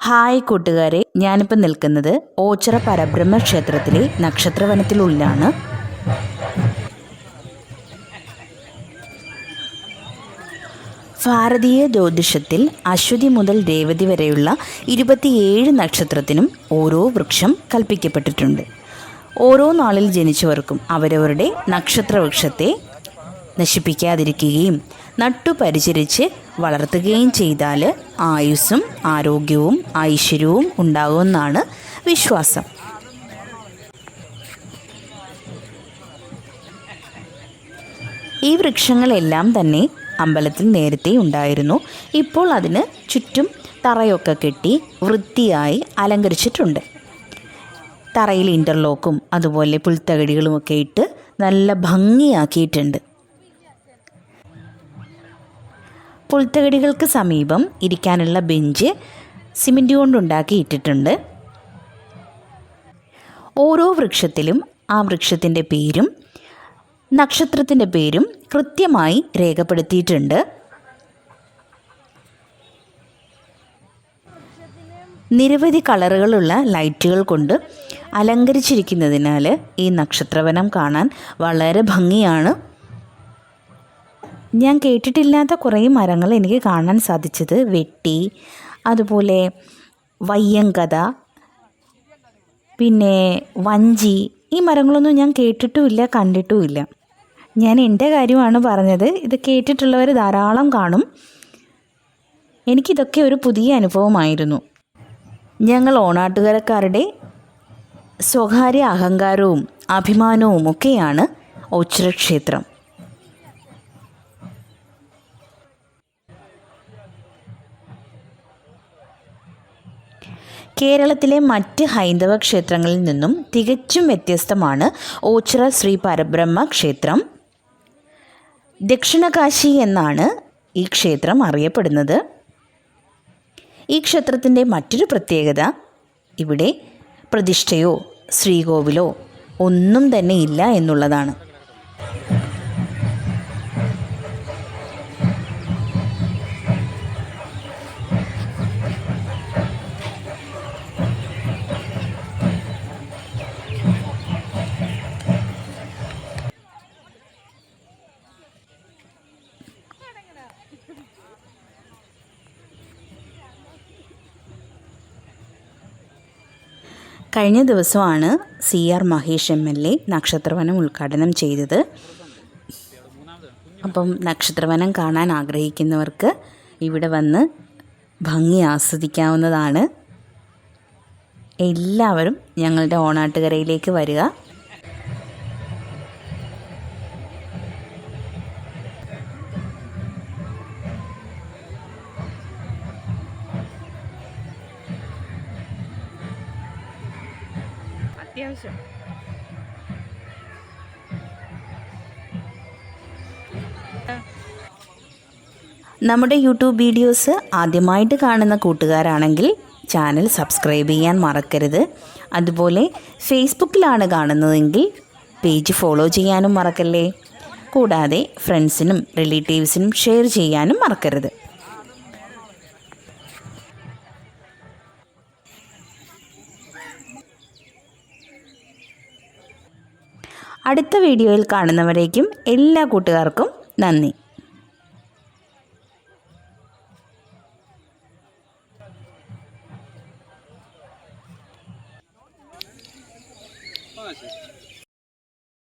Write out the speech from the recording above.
Hi കൂട്ടുകാരെ ഞാനിപ്പോൾ നിൽക്കുന്നത് ഓച്ചിറ പരബ്രഹ്മ ക്ഷേത്രത്തിലെ നക്ഷത്രവനത്തിലുള്ളിലാണ്. ഭാരതീയ ജ്യോതിഷത്തിൽ അശ്വതി മുതൽ രേവതി വരെയുള്ള ഇരുപത്തിയേഴ് നക്ഷത്രത്തിനും ഓരോ വൃക്ഷം കൽപ്പിക്കപ്പെട്ടിട്ടുണ്ട്. ഓരോ നാളിൽ ജനിച്ചവർക്കും അവരവരുടെ നക്ഷത്രവൃക്ഷത്തെ നശിപ്പിക്കാതിരിക്കുകയും നട്ടുപരിചരിച്ച് വളർത്തുകയും ചെയ്താൽ ആയുസ്സും ആരോഗ്യവും ഐശ്വര്യവും ഉണ്ടാകുമെന്നാണ് വിശ്വാസം. ഈ വൃക്ഷങ്ങളെല്ലാം തന്നെ അമ്പലത്തിൽ നേരത്തെ ഉണ്ടായിരുന്നു. ഇപ്പോൾ അതിന് ചുറ്റും തറയൊക്കെ കെട്ടി വൃത്തിയായി അലങ്കരിച്ചിട്ടുണ്ട്. തറയിൽ ഇന്റർലോക്കും അതുപോലെ പുൽത്തകടികളുമൊക്കെ ഇട്ട് നല്ല ഭംഗിയാക്കിയിട്ടുണ്ട്. പുൽത്തകടികൾക്ക് സമീപം ഇരിക്കാനുള്ള ബെഞ്ച് സിമെന്റ് കൊണ്ടുണ്ടാക്കി ഇട്ടിട്ടുണ്ട്. ഓരോ വൃക്ഷത്തിലും ആ വൃക്ഷത്തിന്റെ പേരും നക്ഷത്രത്തിന്റെ പേരും കൃത്യമായി രേഖപ്പെടുത്തിയിട്ടുണ്ട്. നിരവധി കളറുകളുള്ള ലൈറ്റുകൾ കൊണ്ട് അലങ്കരിച്ചിരിക്കുന്നതിനാൽ ഈ നക്ഷത്രവനം കാണാൻ വളരെ ഭംഗിയാണ്. ഞാൻ കേട്ടിട്ടില്ലാത്ത കുറേ മരങ്ങൾ എനിക്ക് കാണാൻ സാധിച്ചത്. വെട്ടി അതുപോലെ വയ്യങ്കത പിന്നെ വഞ്ചി. ഈ മരങ്ങളൊന്നും ഞാൻ കേട്ടിട്ടുമില്ല കണ്ടിട്ടുമില്ല. ഞാൻ എന്റെ കാര്യമാണ് പറഞ്ഞത്. ഇത് കേട്ടിട്ടുള്ളവർ ധാരാളം കാണും. എനിക്കിതൊക്കെ ഒരു പുതിയ അനുഭവമായിരുന്നു. ഞങ്ങൾ ഓണാട്ടുകരക്കാരുടെ സ്വകാര്യ അഹങ്കാരവും അഭിമാനവും ഒക്കെയാണ് ഓച്ചിറ ക്ഷേത്രം കേരളത്തിലെ മറ്റ് ഹൈന്ദവ ക്ഷേത്രങ്ങളിൽ നിന്നും തികച്ചും വ്യത്യസ്തമാണ് ഓച്ചിറ ശ്രീ പരബ്രഹ്മ ക്ഷേത്രം. ദക്ഷിണകാശി എന്നാണ് ഈ ക്ഷേത്രം അറിയപ്പെടുന്നത്. ഈ ക്ഷേത്രത്തിന്റെ മറ്റൊരു പ്രത്യേകത ഇവിടെ പ്രതിഷ്ഠയോ ശ്രീകോവിലോ ഒന്നും തന്നെ ഇല്ല എന്നുള്ളതാണ്. കഴിഞ്ഞ ദിവസമാണ് C R Mahesh M L A നക്ഷത്രവനം ഉദ്ഘാടനം ചെയ്തത്. അപ്പം നക്ഷത്രവനം കാണാൻ ആഗ്രഹിക്കുന്നവർക്ക് ഇവിടെ വന്ന് ഭംഗി ആസ്വദിക്കാവുന്നതാണ്. എല്ലാവരും ഞങ്ങളുടെ ഓണാട്ടുകരയിലേക്ക് വരിക. അത്യാവശ്യം നമ്മുടെ യൂട്യൂബ് വീഡിയോസ് ആദ്യമായിട്ട് കാണുന്ന കൂട്ടുകാരാണെങ്കിൽ ചാനൽ സബ്സ്ക്രൈബ് ചെയ്യാൻ മറക്കരുത്. അതുപോലെ ഫേസ്ബുക്കിലാണ് കാണുന്നതെങ്കിൽ പേജ് ഫോളോ ചെയ്യാനും മറക്കല്ലേ? കൂടാതെ ഫ്രണ്ട്സിനും റിലേറ്റീവ്സിനും ഷെയർ ചെയ്യാനും മറക്കരുത്. അടുത്ത വീഡിയോയിൽ കാണുന്നവരേക്കും എല്ലാ കൂട്ടുകാർക്കും നന്ദി.